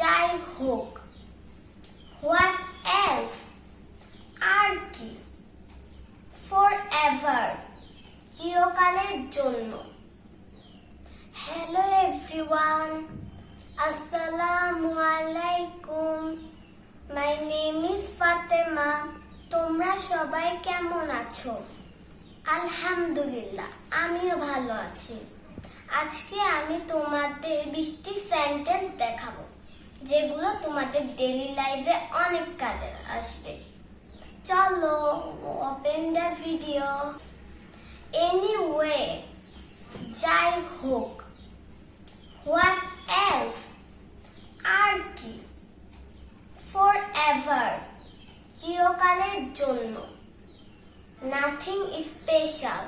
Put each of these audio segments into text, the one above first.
যাই হোক what else? আর কি? ফর এভার চিরকালের জন্য। হ্যালো এভরিওয়ান, আসসালামু আলাইকুম। My name is Fatema. তোমরা সবাই কেমন আছো? আলহামদুলিল্লাহ, আমিও ভালো আছি। আজকে আমি তোমাদের বৃষ্টি সেন্টেন্স দেখাবো যেগুলো তোমাদের ডেলি লাইফে অনেক কাজে আসবে। চলো ওপেন দ্য ভিডিও এনিওয়ে যাই হোক হোয়াট এলস আর কি? ফর এভার চিরকালের জন্য। নাথিং স্পেশাল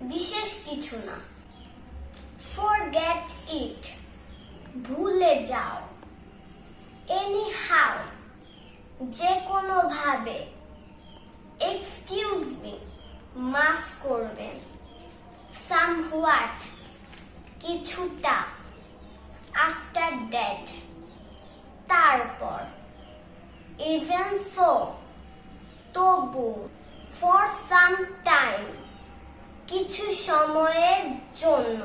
বিশেষ কিছু না। ফরগেট ইট ভুলে যাও। হাউ যে কোনো ভাবে এক্সকিউজ মি মাফ করবেন। সাম হোয়াট কিছুটা। আফটার ডেট তারপর। ইভেন সো তবু ফর সাম টাইম কিছু সময়ের জন্য।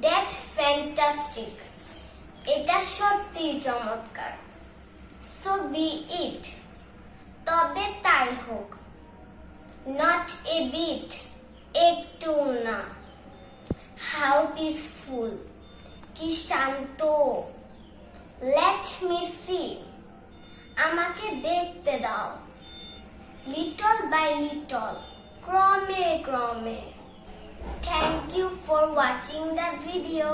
দ্যাট ফ্যান্টাস্টিক এটা সত্যি চমৎকার। সো বি ইট তবে তাই হোক। নট এ বিট একটু না। হাউ পিসফুল কি শান্ত। লেট মি সি আমাকে দেখতে দাও। লিটল বাই লিটল ক্রমে ক্রমে। Thank you for watching the video